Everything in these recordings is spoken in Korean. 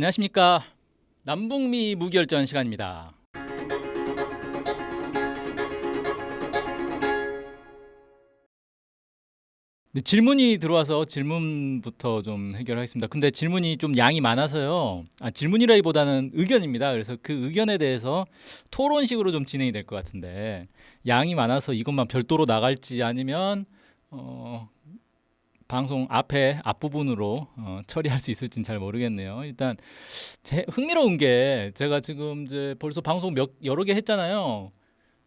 안녕하십니까 남북미 무결전 시간입니다. 네, 질문이 들어와서 질문부터 좀 해결하겠습니다. 근데 질문이 좀 양이 많아서요. 아, 질문이라기보다는 의견입니다. 그래서 그 의견에 대해서 토론식으로 좀 진행이 될 것 같은데 양이 많아서 이것만 별도로 나갈지 아니면 어, 방송 앞에 앞부분으로 어, 처리할 수 있을지는 잘 모르겠네요. 일단 제 흥미로운 게 제가 지금 이제 벌써 방송 몇 여러 개 했잖아요.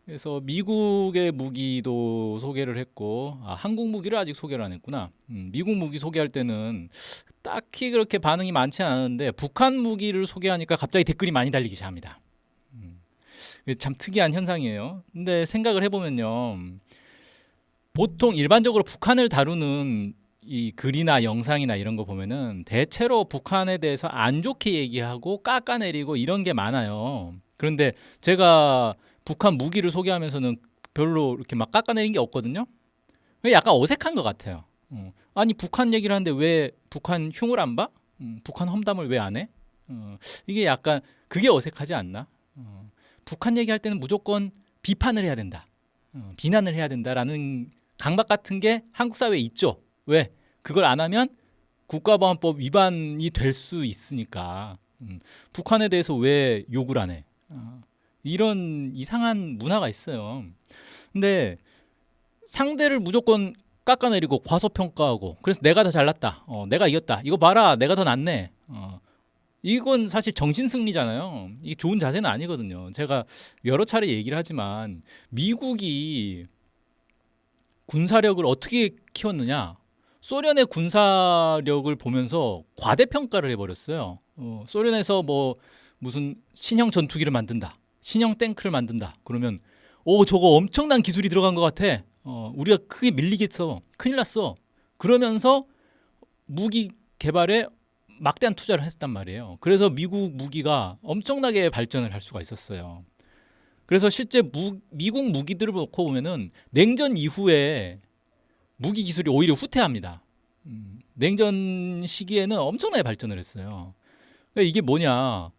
그래서 미국의 무기도 소개를 했고 아, 한국 무기를 아직 소개를 안 했구나. 음, 미국 무기 소개할 때는 딱히 그렇게 반응이 많지 않았는데 북한 무기를 소개하니까 갑자기 댓글이 많이 달리기 시작합니다. 음, 참 특이한 현상이에요. 근데 생각을 해보면요. 보통 일반적으로 북한을 다루는 이 글이나 영상이나 이런 거 보면은 대체로 북한에 대해서 안 좋게 얘기하고 깎아내리고 이런 게 많아요. 그런데 제가 북한 무기를 소개하면서는 별로 이렇게 막 깎아내린 게 없거든요. 약간 어색한 것 같아요. 어. 아니 북한 얘기를 하는데 왜 북한 흉을 안 봐? 음, 북한 험담을 왜 안 해? 어, 이게 약간 그게 어색하지 않나? 어, 북한 얘기할 때는 무조건 비판을 해야 된다, 어, 비난을 해야 된다라는 강박 같은 게 한국 사회에 있죠. 왜? 그걸 안 하면 국가보안법 위반이 될 수 있으니까 음, 북한에 대해서 왜 욕을 안 해? 어, 이런 이상한 문화가 있어요. 근데 상대를 무조건 깎아내리고 과소평가하고 그래서 내가 더 잘났다. 어, 내가 이겼다. 이거 봐라. 내가 더 낫네. 어, 이건 사실 정신 승리잖아요. 이게 좋은 자세는 아니거든요. 제가 여러 차례 얘기를 하지만 미국이 군사력을 어떻게 키웠느냐? 소련의 군사력을 보면서 과대평가를 해버렸어요. 어, 소련에서 뭐 무슨 신형 전투기를 만든다, 신형 탱크를 만든다. 그러면 오 저거 엄청난 기술이 들어간 것 같아. 어, 우리가 크게 밀리겠어, 큰일 났어. 그러면서 무기 개발에 막대한 투자를 했단 말이에요. 그래서 미국 무기가 엄청나게 발전을 할 수가 있었어요. 그래서 실제 무, 미국 무기들을 놓고 보면은 냉전 이후에 무기 기술이 오히려 후퇴합니다. 음, 냉전 시기에는 엄청나게 발전을 했어요. 그러니까 이게 뭐냐?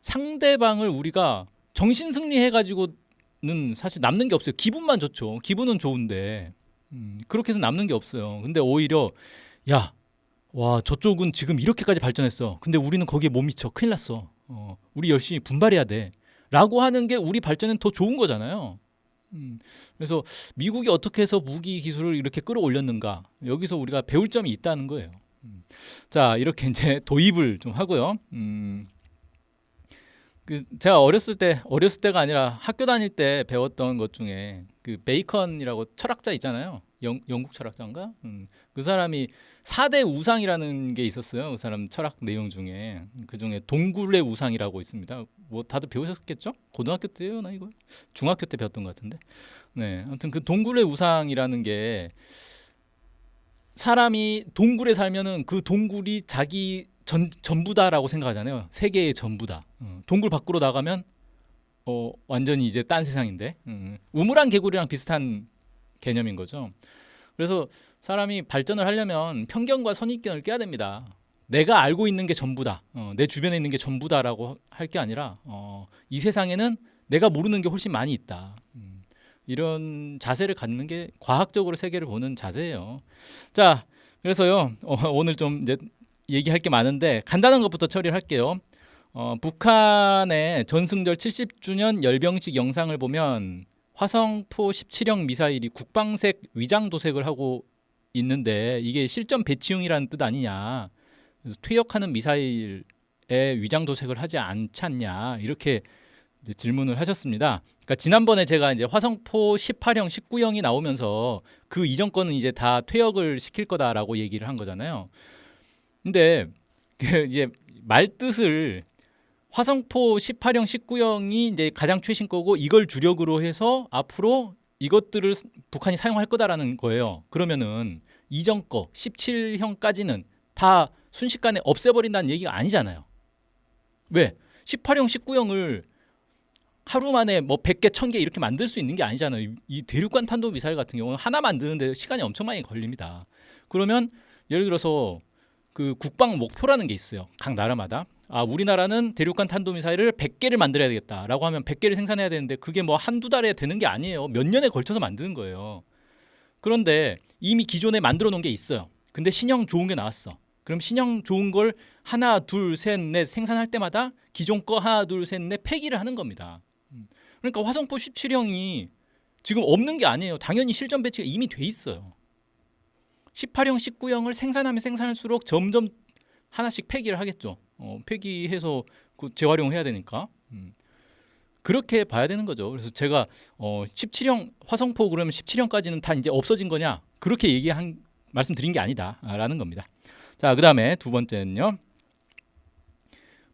상대방을 우리가 정신 승리해 가지고는 사실 남는 게 없어요. 기분만 좋죠. 기분은 좋은데 음, 그렇게 해서 남는 게 없어요. 근데 오히려 야, 와 저쪽은 지금 이렇게까지 발전했어. 근데 우리는 거기에 못 미쳐. 큰일 났어. 어, 우리 열심히 분발해야 돼. 라고 하는 게 우리 발전엔 더 좋은 거잖아요. 음, 그래서 미국이 어떻게 해서 무기 기술을 이렇게 끌어올렸는가 여기서 우리가 배울 점이 있다는 거예요. 음, 자 이렇게 이제 도입을 좀 하고요. 음, 그 제가 어렸을 때 어렸을 때가 아니라 학교 다닐 때 배웠던 것 중에 그 베이컨이라고 철학자 있잖아요. 영, 영국 철학자인가? 음, 그 사람이 사대 우상이라는 게 있었어요. 그 사람 철학 내용 중에 그 중에 동굴의 우상이라고 있습니다. 뭐 다들 배우셨겠죠? 고등학교 때요나 이거 중학교 때 배웠던 것 같은데. 네, 아무튼 그 동굴의 우상이라는 게 사람이 동굴에 살면은 그 동굴이 자기 전, 전부다라고 생각하잖아요. 세계의 전부다. 어, 동굴 밖으로 나가면 어, 완전히 이제 딴 세상인데 음, 우물안 개구리랑 비슷한 개념인 거죠. 그래서 사람이 발전을 하려면 편견과 선입견을 깨야 됩니다. 내가 알고 있는 게 전부다. 어, 내 주변에 있는 게 전부다라고 할 게 아니라 어, 이 세상에는 내가 모르는 게 훨씬 많이 있다. 음, 이런 자세를 갖는 게 과학적으로 세계를 보는 자세예요. 자, 그래서요 어, 오늘 좀 이제 얘기할 게 많은데 간단한 것부터 처리를 할게요. 어, 북한의 전승절 70주년 열병식 영상을 보면 화성포 17형 미사일이 국방색 위장 도색을 하고 있는데 이게 실전 배치용이라는 뜻 아니냐. 퇴역하는 미사일에 위장 도색을 하지 않지 않냐. 이렇게 질문을 하셨습니다. 그러니까 지난번에 제가 이제 화성포 18형, 19형이 나오면서 그 이전 거는 이제 다 퇴역을 시킬 거다라고 얘기를 한 거잖아요. 근데 그 이제 말 뜻을 화성포 18형, 19형이 이제 가장 최신 거고 이걸 주력으로 해서 앞으로 이것들을 북한이 사용할 거다라는 거예요. 그러면은 이전 거 17형까지는 다 순식간에 없애버린다는 얘기가 아니잖아요. 왜? 18형, 19형을 하루 만에 뭐 100개, 1000개 이렇게 만들 수 있는 게 아니잖아요. 이 대륙간 탄도 미사일 같은 경우는 하나 만드는데 시간이 엄청 많이 걸립니다. 그러면 예를 들어서 그 국방 목표라는 게 있어요. 각 나라마다 아 우리나라는 대륙간 탄도 미사일을 100개를 만들어야 되겠다라고 하면 100개를 생산해야 되는데 그게 뭐 한두 달에 되는 게 아니에요. 몇 년에 걸쳐서 만드는 거예요. 그런데 이미 기존에 만들어 놓은 게 있어요. 근데 신형 좋은 게 나왔어. 그럼 신형 좋은 걸 하나, 둘, 셋, 넷 생산할 때마다 기존 거 하나, 둘, 셋, 넷 폐기를 하는 겁니다. 음. 그러니까 화성포 17형이 지금 없는 게 아니에요. 당연히 실전 배치가 이미 돼 있어요. 18형, 19형을 생산하면 생산할수록 점점 하나씩 폐기를 하겠죠. 어, 폐기해서 그 재활용해야 되니까. 음. 그렇게 봐야 되는 거죠. 그래서 제가 어, 17형 화성포 그러면 17형까지는 다 이제 없어진 거냐? 그렇게 얘기한 말씀드린 게 아니다라는 겁니다. 자, 그다음에 두 번째는요.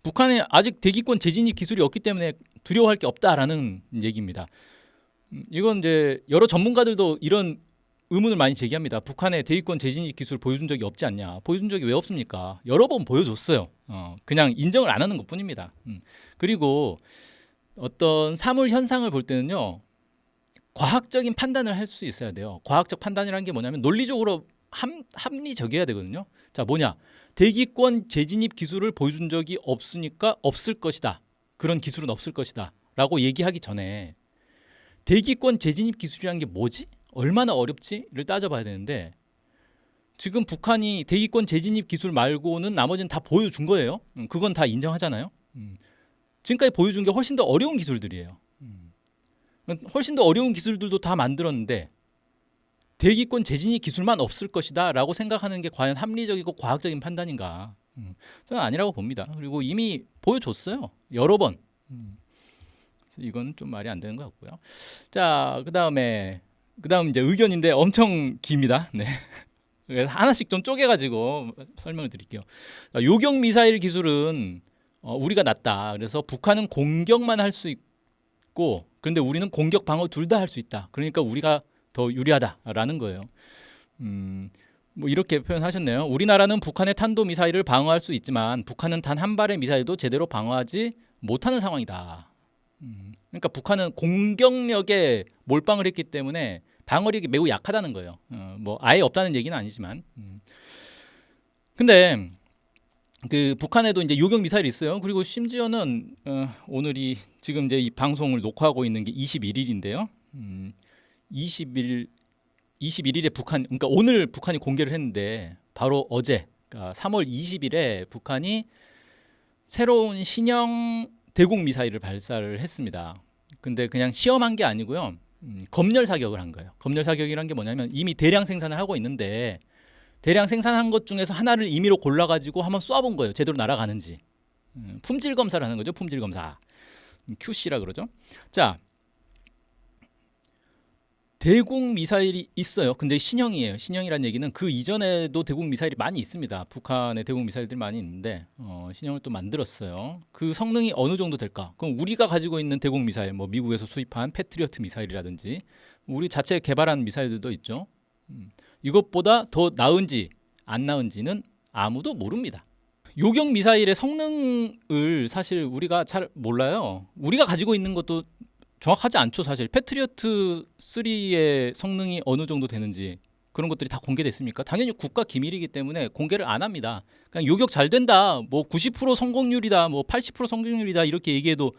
북한에 아직 대기권 재진입 기술이 없기 때문에 두려워할 게 없다라는 얘기입니다. 음, 이건 이제 여러 전문가들도 이런 의문을 많이 제기합니다. 북한의 대기권 재진입 기술 보여준 적이 없지 않냐? 보여준 적이 왜 없습니까? 여러 번 보여줬어요. 어, 그냥 인정을 안 하는 것뿐입니다. 음. 그리고 어떤 사물 현상을 볼 때는요, 과학적인 판단을 할 수 있어야 돼요. 과학적 판단이라는 게 뭐냐면 논리적으로 합, 합리적이어야 되거든요. 자, 뭐냐? 대기권 재진입 기술을 보여준 적이 없으니까 없을 것이다. 그런 기술은 없을 것이다. 라고 얘기하기 전에 대기권 재진입 기술이라는 게 뭐지? 얼마나 어렵지?를 따져봐야 되는데 지금 북한이 대기권 재진입 기술 말고는 나머지는 다 보여준 거예요. 음, 그건 다 인정하잖아요. 음. 지금까지 보여준 게 훨씬 더 어려운 기술들이에요. 음. 훨씬 더 어려운 기술들도 다 만들었는데 대기권 재진입 기술만 없을 것이다라고 생각하는 게 과연 합리적이고 과학적인 판단인가? 음. 저는 아니라고 봅니다. 그리고 이미 보여줬어요. 여러 번. 음. 이건 좀 말이 안 되는 것 같고요. 자, 그 다음에 그 다음 이제 의견인데 엄청 깁니다. 네. 그래서 하나씩 좀 쪼개가지고 설명을 드릴게요. 자, 요격 미사일 기술은 어, 우리가 낫다. 그래서 북한은 공격만 할 수 있고, 그런데 우리는 공격 방어 둘 다 할 수 있다. 그러니까 우리가 더 유리하다라는 거예요. 음, 뭐 이렇게 표현하셨네요. 우리나라는 북한의 탄도 미사일을 방어할 수 있지만 북한은 단 한 발의 미사일도 제대로 방어하지 못하는 상황이다. 음, 그러니까 북한은 공격력에 몰빵을 했기 때문에 방어력이 매우 약하다는 거예요. 어, 뭐 아예 없다는 얘기는 아니지만. 음. 근데 그 북한에도 이제 요격 미사일이 있어요. 그리고 심지어는 어, 오늘이 지금 이제 이 방송을 녹화하고 있는 게 21일인데요. 음, 20일 21일에 북한 그러니까 오늘 북한이 공개를 했는데 바로 어제 그러니까 3월 20일에 북한이 새로운 신형 대공 미사일을 발사를 했습니다. 근데 그냥 시험한 게 아니고요. 음, 검열 사격을 한 거예요. 검열 사격이란 게 뭐냐면 이미 대량 생산을 하고 있는데 대량 생산한 것 중에서 하나를 임의로 골라 가지고 한번 쏴본 거예요. 제대로 날아가는지. 음, 품질 검사를 하는 거죠. 품질 검사. 음, QC라 그러죠. 자, 대공 미사일이 있어요. 근데 신형이에요. 신형이란 얘기는 그 이전에도 대공 미사일이 많이 있습니다. 북한의 대공 미사일들이 많이 있는데 어, 신형을 또 만들었어요. 그 성능이 어느 정도 될까? 그럼 우리가 가지고 있는 대공 미사일, 뭐 미국에서 수입한 패트리어트 미사일이라든지 우리 자체 개발한 미사일들도 있죠. 음, 이것보다 더 나은지 안 나은지는 아무도 모릅니다. 요격 미사일의 성능을 사실 우리가 잘 몰라요. 우리가 가지고 있는 것도 정확하지 않죠 사실 패트리어트 3의 성능이 어느 정도 되는지 그런 것들이 다 공개됐습니까? 당연히 국가 기밀이기 때문에 공개를 안 합니다. 그냥 요격 잘 된다, 뭐 90% 성공률이다, 뭐 80% 성공률이다 이렇게 얘기해도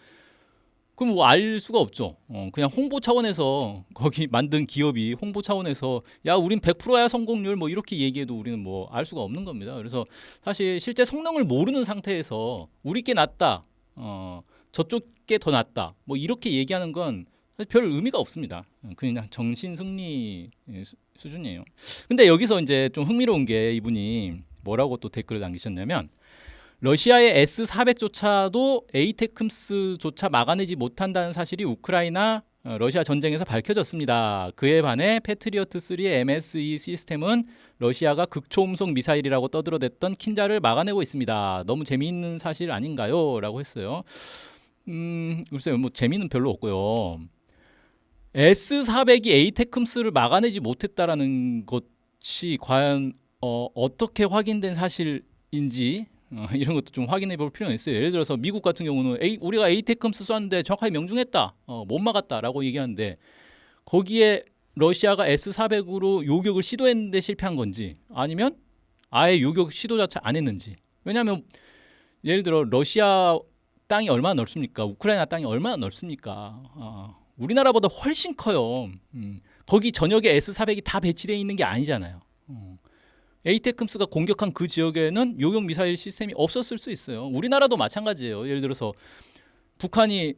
그럼 뭐 알 수가 없죠. 어, 그냥 홍보 차원에서 거기 만든 기업이 홍보 차원에서 야 우린 100%야 성공률 뭐 이렇게 얘기해도 우리는 뭐 알 수가 없는 겁니다. 그래서 사실 실제 성능을 모르는 상태에서 우리 게 낫다. 어, 저쪽 게 더 낫다. 뭐 이렇게 얘기하는 건 사실 별 의미가 없습니다. 그냥 정신 승리 수준이에요. 근데 여기서 이제 좀 흥미로운 게 이분이 뭐라고 또 댓글을 남기셨냐면 러시아의 S400조차도 에이테크스조차 막아내지 못한다는 사실이 우크라이나 어, 러시아 전쟁에서 밝혀졌습니다. 그에 반해 패트리어트 3의 MSE 시스템은 러시아가 극초음속 미사일이라고 떠들어댔던 킨자를 막아내고 있습니다. 너무 재미있는 사실 아닌가요? 라고 했어요. 음, 글쎄요. 뭐 재미는 별로 없고요. S400이 에이테크스를 막아내지 못했다라는 것이 과연 어, 어떻게 확인된 사실인지 어, 이런 것도 좀 확인해 볼 필요가 있어요. 예를 들어서 미국 같은 경우는 에이, 우리가 에이테크스 쐈는데 정확하게 명중했다, 어, 못 막았다라고 얘기하는데 거기에 러시아가 S400으로 요격을 시도했는데 실패한 건지 아니면 아예 요격 시도 자체 안 했는지 왜냐하면 예를 들어 러시아 땅이 얼마나 넓습니까? 우크라이나 땅이 얼마나 넓습니까? 아, 우리나라보다 훨씬 커요. 음, 거기 전역에 S400이 다 배치되어 있는 게 아니잖아요. 어. 에이테크스가 공격한 그 지역에는 요격 미사일 시스템이 없었을 수 있어요. 우리나라도 마찬가지예요. 예를 들어서 북한이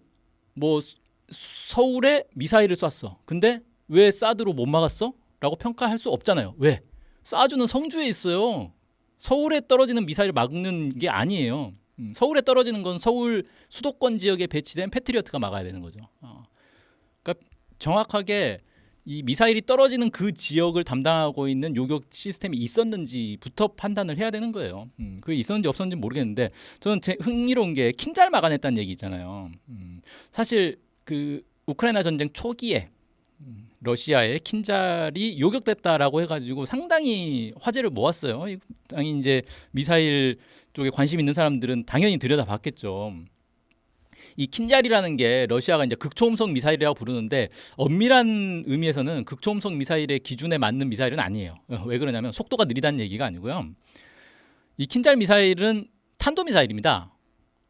뭐 수- 서울에 미사일을 쐈어. 근데 왜 사드로 못 막았어? 라고 평가할 수 없잖아요. 왜? 사주는 성주에 있어요. 서울에 떨어지는 미사일을 막는 게 아니에요. 음, 서울에 떨어지는 건 서울 수도권 지역에 배치된 패트리어트가 막아야 되는 거죠. 어. 그러니까 정확하게 이 미사일이 떨어지는 그 지역을 담당하고 있는 요격 시스템이 있었는지부터 판단을 해야 되는 거예요. 음, 그게 있었는지 없었는지 모르겠는데 저는 제 흥미로운 게 킨잘 막아냈다는 얘기 있잖아요. 음, 사실 그 우크라이나 전쟁 초기에 음, 러시아의 킨잘이 요격됐다라고 해가지고 상당히 화제를 모았어요. 이- 당연히 이제 미사일 쪽에 관심 있는 사람들은 당연히 들여다봤겠죠. 이 킨잘이라는 게 러시아가 이제 극초음속 미사일이라고 부르는데 엄밀한 의미에서는 극초음속 미사일의 기준에 맞는 미사일은 아니에요. 어, 왜 그러냐면 속도가 느리다는 얘기가 아니고요. 이 킨잘 미사일은 탄도 미사일입니다.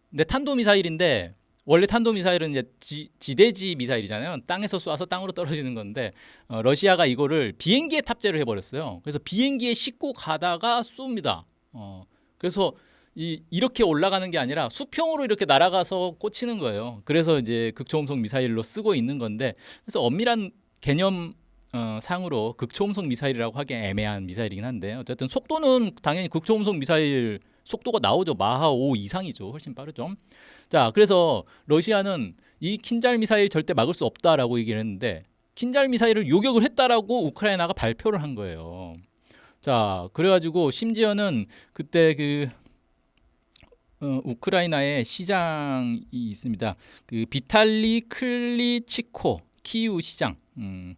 근데 탄도 미사일인데 원래 탄도 미사일은 이제 지, 지대지 미사일이잖아요. 땅에서 쏴서 땅으로 떨어지는 건데 어, 러시아가 이거를 비행기에 탑재를 해버렸어요. 그래서 비행기에 싣고 가다가 쏩니다. 어, 그래서 이 이렇게 올라가는 게 아니라 수평으로 이렇게 날아가서 꽂히는 거예요. 그래서 이제 극초음속 미사일로 쓰고 있는 건데 그래서 엄밀한 개념 어, 상으로 극초음속 미사일이라고 하기 애매한 미사일이긴 한데 어쨌든 속도는 당연히 극초음속 미사일 속도가 나오죠. 마하 5 이상이죠. 훨씬 빠르죠. 자, 그래서 러시아는 이 킨잘 미사일 절대 막을 수 없다라고 얘기를 했는데 킨잘 미사일을 요격을 했다라고 우크라이나가 발표를 한 거예요. 자, 그래가지고 심지어는 그때 그 어, 우크라이나의 시장이 있습니다. 그 비탈리 클리치코 키우 시장. 음.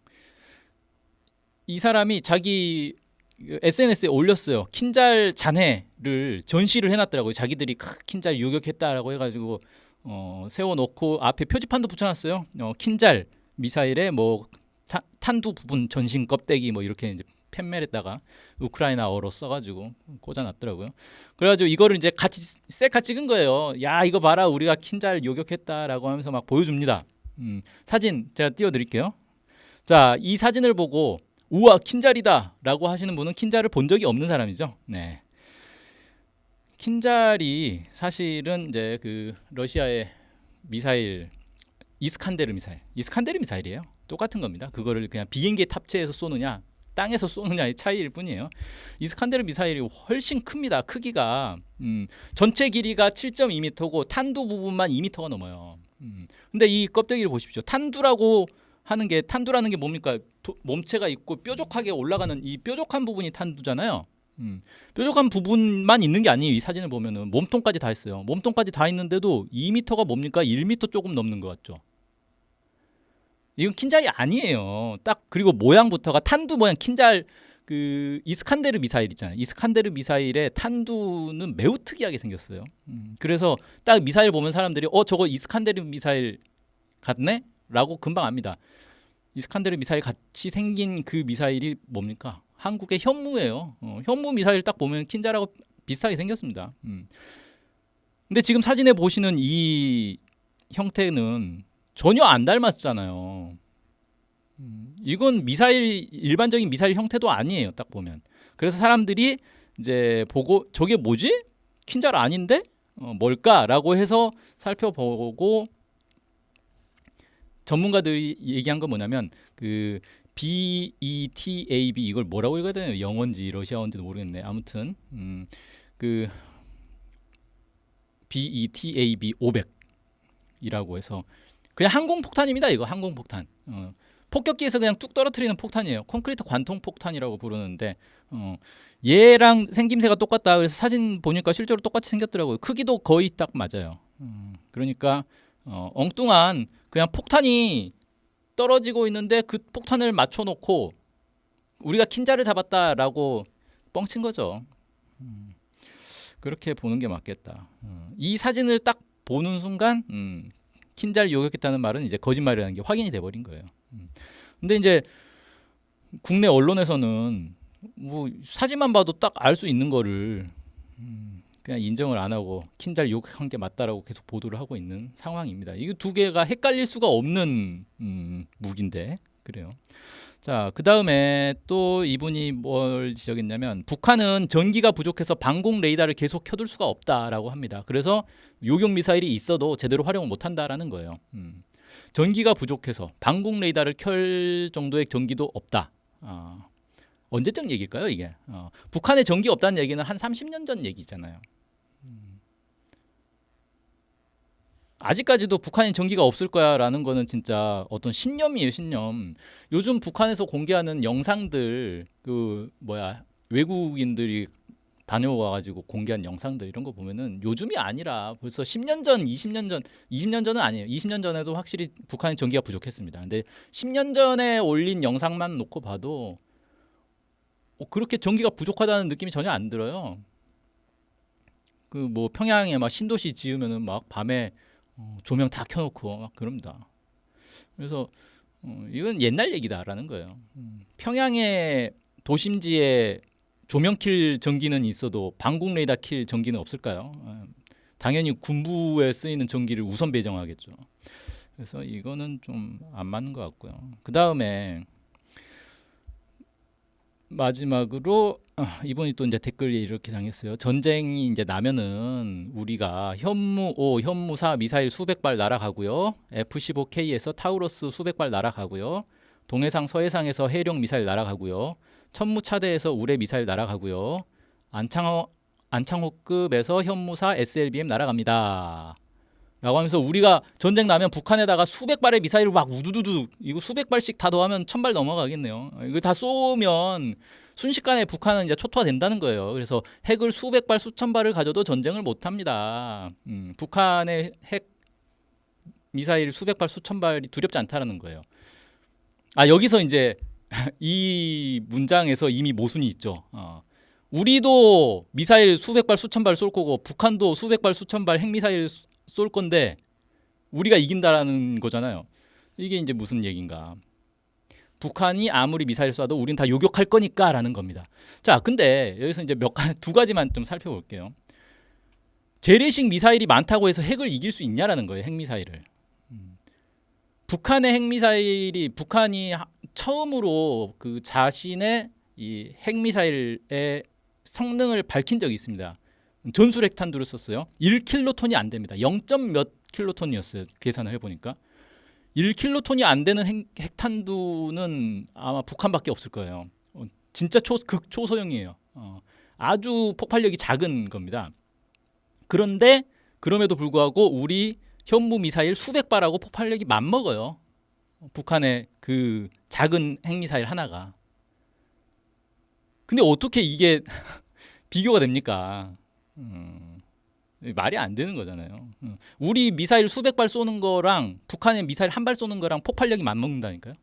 이 사람이 자기 SNS에 올렸어요. 킨잘 잔해를 전시를 해놨더라고요. 자기들이 크, 킨잘 요격했다라고 해가지고 어, 세워놓고 앞에 표지판도 붙여놨어요. 어, 킨잘 미사일의 뭐 타, 탄두 부분 전신 껍데기 뭐 이렇게 이제 팻멜에다가 우크라이나어로 써가지고 꽂아놨더라고요. 그래가지고 이거를 이제 같이 셀카 찍은 거예요. 야 이거 봐라 우리가 킨잘 요격했다라고 하면서 막 보여줍니다. 음, 사진 제가 띄워드릴게요. 자 이 사진을 보고 우와 킨잘이다라고 하시는 분은 킨잘을 본 적이 없는 사람이죠. 네. 킨잘이 사실은 이제 그 러시아의 미사일 이스칸데르 미사일, 이스칸데르 미사일이에요. 똑같은 겁니다. 그거를 그냥 비행기에 탑재해서 쏘느냐, 땅에서 쏘느냐의 차이일 뿐이에요. 이스칸데르 미사일이 훨씬 큽니다. 크기가 음, 전체 길이가 7.2m고 탄두 부분만 2m가 넘어요. 음, 근데 이 껍데기를 보십시오. 탄두라고 하는 게 탄두라는 게 뭡니까? 도- 몸체가 있고 뾰족하게 올라가는 이 뾰족한 부분이 탄두잖아요. 음, 뾰족한 부분만 있는 게 아니에요. 이 사진을 보면은 몸통까지 다 있어요. 몸통까지 다 있는데도 2m가 뭡니까? 1m 조금 넘는 것 같죠. 이건 킨잘이 아니에요. 딱 그리고 모양부터가 탄두 모양 킨잘 그 이스칸데르 미사일 있잖아요. 이스칸데르 미사일의 탄두는 매우 특이하게 생겼어요. 음, 그래서 딱 미사일 보면 사람들이 어 저거 이스칸데르 미사일 같네? 라고 금방 압니다. 이스칸데르 미사일 같이 생긴 그 미사일이 뭡니까? 한국의 현무예요. 어, 현무 미사일 딱 보면 킨자라고 비슷하게 생겼습니다. 음. 근데 지금 사진에 보시는 이 형태는 전혀 안 닮았잖아요. 음, 이건 미사일 일반적인 미사일 형태도 아니에요. 딱 보면. 그래서 사람들이 이제 보고 저게 뭐지? 킨잘 아닌데? 어, 뭘까라고 해서 살펴보고 전문가들이 얘기한 건 뭐냐면 그 BETAB 이걸 뭐라고 읽어야 되나요? 영어인지 러시아어인지도 모르겠네. 아무튼 음, 그 BETAB 500이라고 해서 그냥 항공 폭탄입니다. 이거 항공 폭탄. 어, 폭격기에서 그냥 뚝 떨어뜨리는 폭탄이에요. 콘크리트 관통 폭탄이라고 부르는데 어, 얘랑 생김새가 똑같다. 그래서 사진 보니까 실제로 똑같이 생겼더라고요. 크기도 거의 딱 맞아요. 음, 그러니까 어, 엉뚱한 그냥 폭탄이 떨어지고 있는데 그 폭탄을 맞춰놓고 우리가 킨자를 잡았다라고 뻥친 거죠. 음, 그렇게 보는 게 맞겠다. 음, 이 사진을 딱 보는 순간 음, 킨자를 요격했다는 말은 이제 거짓말이라는 게 확인이 돼버린 거예요. 음. 근데 이제 국내 언론에서는 뭐 사진만 봐도 딱 알 수 있는 거를 음, 그냥 인정을 안 하고 킨잘 욕한 게 맞다라고 계속 보도를 하고 있는 상황입니다. 이거 두 개가 헷갈릴 수가 없는 음, 무기인데 그래요. 자, 그 다음에 또 이분이 뭘 지적했냐면 북한은 전기가 부족해서 방공 레이더를 계속 켜둘 수가 없다라고 합니다. 그래서 요격 미사일이 있어도 제대로 활용을 못한다라는 거예요. 음. 전기가 부족해서 방공 레이더를 켤 정도의 전기도 없다. 아, 언제적 얘기일까요, 이게? 어, 북한에 전기 없다는 얘기는 한 30년 전 얘기잖아요. 음. 아직까지도 북한에 전기가 없을 거야라는 거는 진짜 어떤 신념이에요, 신념. 요즘 북한에서 공개하는 영상들 그 뭐야 외국인들이 다녀와 가지고 공개한 영상들 이런 거 보면은 요즘이 아니라 벌써 10년 전, 20년 전, 20년 전은 아니에요. 20년 전에도 확실히 북한의 전기가 부족했습니다. 근데 10년 전에 올린 영상만 놓고 봐도 어, 그렇게 전기가 부족하다는 느낌이 전혀 안 들어요. 그 뭐 평양에 막 신도시 지으면은 막 밤에 어, 조명 다 켜놓고 막 그럽니다. 그래서 어, 이건 옛날 얘기다라는 거예요. 음, 평양의 도심지에 조명 킬 전기는 있어도 방공 레이더 킬 전기는 없을까요? 어, 당연히 군부에 쓰이는 전기를 우선 배정하겠죠. 그래서 이거는 좀 안 맞는 것 같고요. 그 다음에 마지막으로 아, 이분이 또 이제 댓글에 이렇게 당했어요. 전쟁이 이제 나면은 우리가 현무 5, 현무 4 미사일 수백 발 날아가고요. F-15K에서 타우러스 수백 발 날아가고요. 동해상 서해상에서 해룡 미사일 날아가고요. 천무차대에서 우레 미사일 날아가고요. 안창호 안창호급에서 현무사 SLBM 날아갑니다. 라고 하면서 우리가 전쟁 나면 북한에다가 수백 발의 미사일을 막 우두두두 이거 수백 발씩 다 더하면 천발 넘어가겠네요. 이거 다 쏘면 순식간에 북한은 이제 초토화된다는 거예요. 그래서 핵을 수백 발 수천 발을 가져도 전쟁을 못 합니다. 음, 북한의 핵 미사일 수백 발 수천 발이 두렵지 않다라는 거예요. 아 여기서 이제 이 문장에서 이미 모순이 있죠. 어. 우리도 미사일 수백 발 수천 발 쏠 거고 북한도 수백 발 수천 발 핵미사일 쏠 건데 우리가 이긴다라는 거잖아요. 이게 이제 무슨 얘기인가? 북한이 아무리 미사일 쏴도 우린 다 요격할 거니까라는 겁니다. 자, 근데 여기서 이제 몇 가지 두 가지만 좀 살펴볼게요. 재래식 미사일이 많다고 해서 핵을 이길 수 있냐라는 거예요. 핵 미사일을. 음. 북한의 핵 미사일이 북한이 하- 처음으로 그 자신의 이 핵 미사일의 성능을 밝힌 적이 있습니다. 전술 핵탄두를 썼어요. 1킬로톤이 안 됩니다. 0. 몇 킬로톤이었어요. 계산을 해보니까 1킬로톤이 안 되는 핵, 핵탄두는 아마 북한밖에 없을 거예요. 어, 진짜 초 극초소형이에요. 어, 아주 폭발력이 작은 겁니다. 그런데 그럼에도 불구하고 우리 현무 미사일 수백 발하고 폭발력이 맞먹어요. 북한의 그 작은 핵미사일 하나가. 근데 어떻게 이게 비교가 됩니까? 음, 말이 안 되는 거잖아요. 음, 우리 미사일 수백 발 쏘는 거랑 북한의 미사일 한 발 쏘는 거랑 폭발력이 맞먹는다니까요.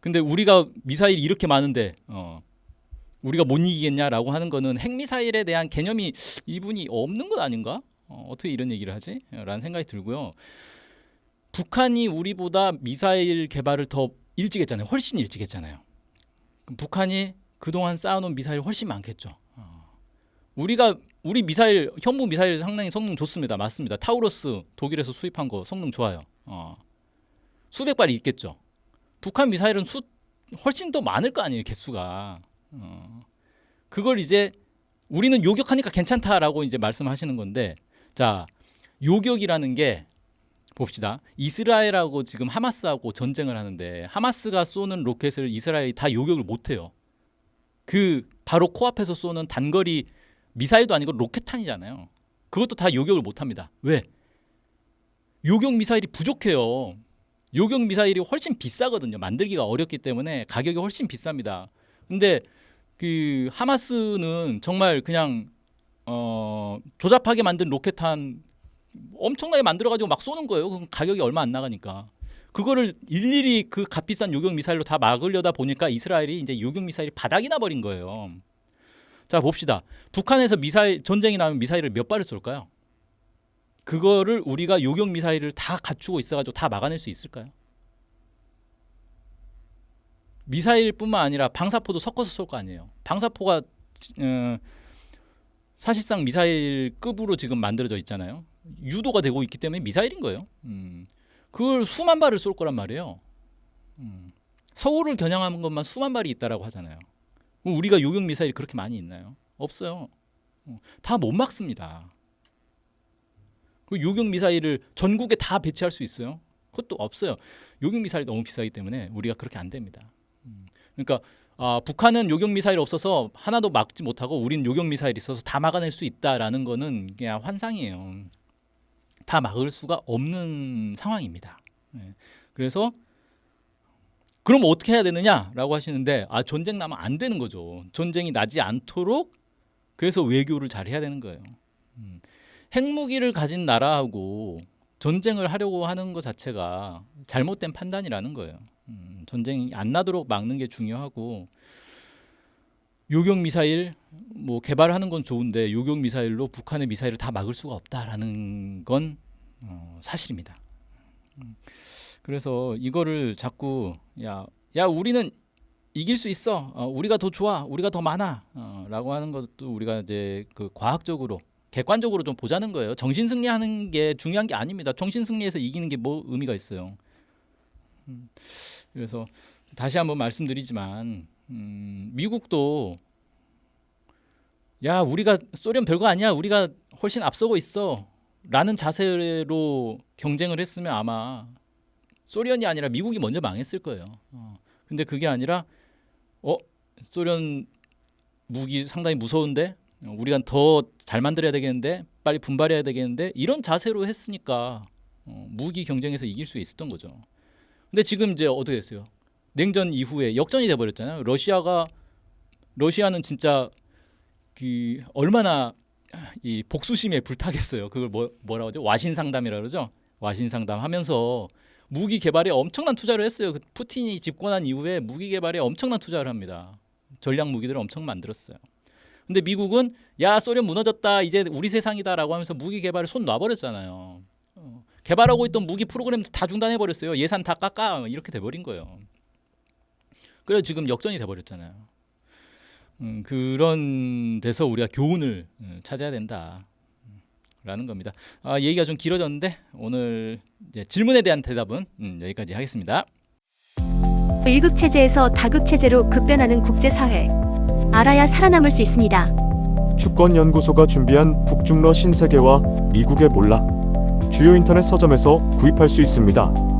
근데 우리가 미사일이 이렇게 많은데 어, 우리가 못 이기겠냐라고 하는 거는 핵미사일에 대한 개념이 이분이 없는 것 아닌가? 어, 어떻게 이런 얘기를 하지? 라는 생각이 들고요. 북한이 우리보다 미사일 개발을 더 일찍 했잖아요. 훨씬 일찍 했잖아요. 북한이 그동안 쌓아놓은 미사일 훨씬 많겠죠. 어. 우리가 우리 미사일 현무 미사일 상당히 성능 좋습니다. 맞습니다. 타우러스 독일에서 수입한 거 성능 좋아요. 어. 수백 발이 있겠죠. 북한 미사일은 수 훨씬 더 많을 거 아니에요 개수가. 어. 그걸 이제 우리는 요격하니까 괜찮다라고 이제 말씀하시는 건데 자 요격이라는 게 봅시다. 이스라엘하고 지금 하마스하고 전쟁을 하는데 하마스가 쏘는 로켓을 이스라엘이 다 요격을 못 해요. 그 바로 코앞에서 쏘는 단거리 미사일도 아니고 로켓탄이잖아요. 그것도 다 요격을 못 합니다. 왜? 요격 미사일이 부족해요. 요격 미사일이 훨씬 비싸거든요. 만들기가 어렵기 때문에 가격이 훨씬 비쌉니다. 근데 그 하마스는 정말 그냥 어 조잡하게 만든 로켓탄 엄청나게 만들어 가지고 막 쏘는 거예요. 그럼 가격이 얼마 안 나가니까. 그거를 일일이 그 값비싼 요격 미사일로 다 막으려다 보니까 이스라엘이 이제 요격 미사일이 바닥이 나 버린 거예요. 자 봅시다. 북한에서 미사일 전쟁이 나면 미사일을 몇 발을 쏠까요? 그거를 우리가 요격 미사일을 다 갖추고 있어가지고 다 막아낼 수 있을까요? 미사일뿐만 아니라 방사포도 섞어서 쏠 거 아니에요. 방사포가 어, 사실상 미사일급으로 지금 만들어져 있잖아요. 유도가 되고 있기 때문에 미사일인 거예요. 음. 그걸 수만 발을 쏠 거란 말이에요. 음. 서울을 겨냥하는 것만 수만 발이 있다라고 하잖아요. 우리가 요격 미사일이 그렇게 많이 있나요? 없어요. 다 못 막습니다. 그 요격 미사일을 전국에 다 배치할 수 있어요? 그것도 없어요. 요격 미사일 너무 비싸기 때문에 우리가 그렇게 안 됩니다. 음. 그러니까 아, 북한은 요격 미사일 없어서 하나도 막지 못하고 우린 요격 미사일 있어서 다 막아낼 수 있다라는 거는 그냥 환상이에요. 다 막을 수가 없는 상황입니다. 예. 그래서 그럼 어떻게 해야 되느냐라고 하시는데 아 전쟁 나면 안 되는 거죠. 전쟁이 나지 않도록 그래서 외교를 잘 해야 되는 거예요. 음. 핵무기를 가진 나라하고 전쟁을 하려고 하는 것 자체가 잘못된 판단이라는 거예요. 음, 전쟁이 안 나도록 막는 게 중요하고 요격 미사일 뭐 개발하는 건 좋은데 요격 미사일로 북한의 미사일을 다 막을 수가 없다라는 건 어, 사실입니다. 음, 그래서 이거를 자꾸 야, 야 우리는 이길 수 있어. 어, 우리가 더 좋아. 우리가 더 많아. 어, 라고 하는 것도 우리가 이제 그 과학적으로 객관적으로 좀 보자는 거예요. 정신 승리하는 게 중요한 게 아닙니다. 정신 승리해서 이기는 게 뭐 의미가 있어요. 음, 그래서 다시 한번 말씀드리지만 음, 미국도 야 우리가 소련 별거 아니야. 우리가 훨씬 앞서고 있어. 라는 자세로 경쟁을 했으면 아마 소련이 아니라 미국이 먼저 망했을 거예요. 어. 근데 그게 아니라 어 소련 무기 상당히 무서운데 어, 우리가 더 잘 만들어야 되겠는데 빨리 분발해야 되겠는데 이런 자세로 했으니까 어, 무기 경쟁에서 이길 수 있었던 거죠. 근데 지금 이제 어떻게 됐어요? 냉전 이후에 역전이 돼 버렸잖아요. 러시아가 러시아는 진짜 그 얼마나 이 복수심에 불타겠어요. 그걸 뭐 뭐라고 하죠? 와신 상담이라 그러죠. 와신 상담 하면서 무기 개발에 엄청난 투자를 했어요. 그 푸틴이 집권한 이후에 무기 개발에 엄청난 투자를 합니다. 전략 무기들을 엄청 만들었어요. 근데 미국은 야 소련 무너졌다 이제 우리 세상이다라고 하면서 무기 개발에 손 놔버렸잖아요. 어, 개발하고 있던 무기 프로그램 다 중단해 버렸어요. 예산 다 깎아 이렇게 돼버린 거예요. 그래서 지금 역전이 돼버렸잖아요. 음, 그런 데서 우리가 교훈을 음, 찾아야 된다. 라는 겁니다. 아, 얘기가 좀 길어졌는데 오늘 이제 질문에 대한 대답은 음, 여기까지 하겠습니다. 1급 체제에서 다급 체제로 급변하는 국제사회. 알아야 살아남을 수 있습니다. 주권연구소가 준비한 북중러 신세계와 미국의 몰락 주요 인터넷 서점에서 구입할 수 있습니다.